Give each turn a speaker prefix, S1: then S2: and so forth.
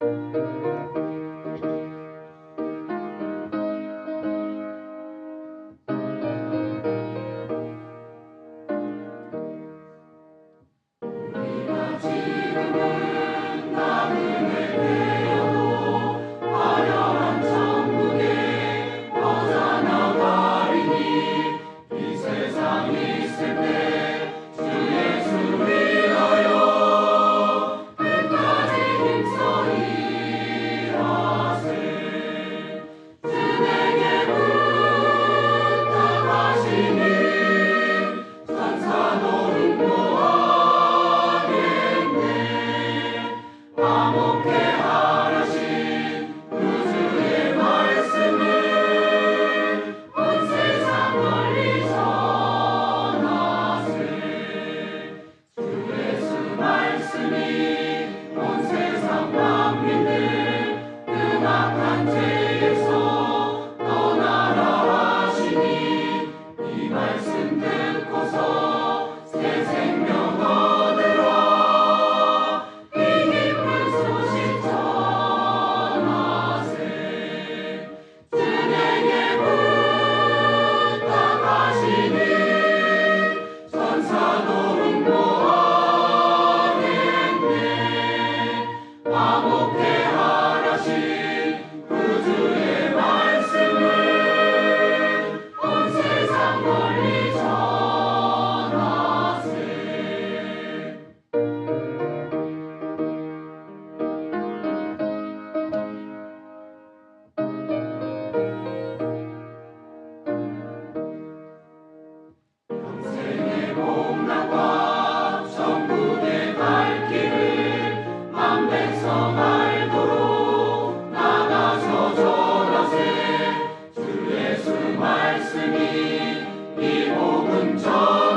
S1: Thank you. 주 예수 말씀이 이 복음 전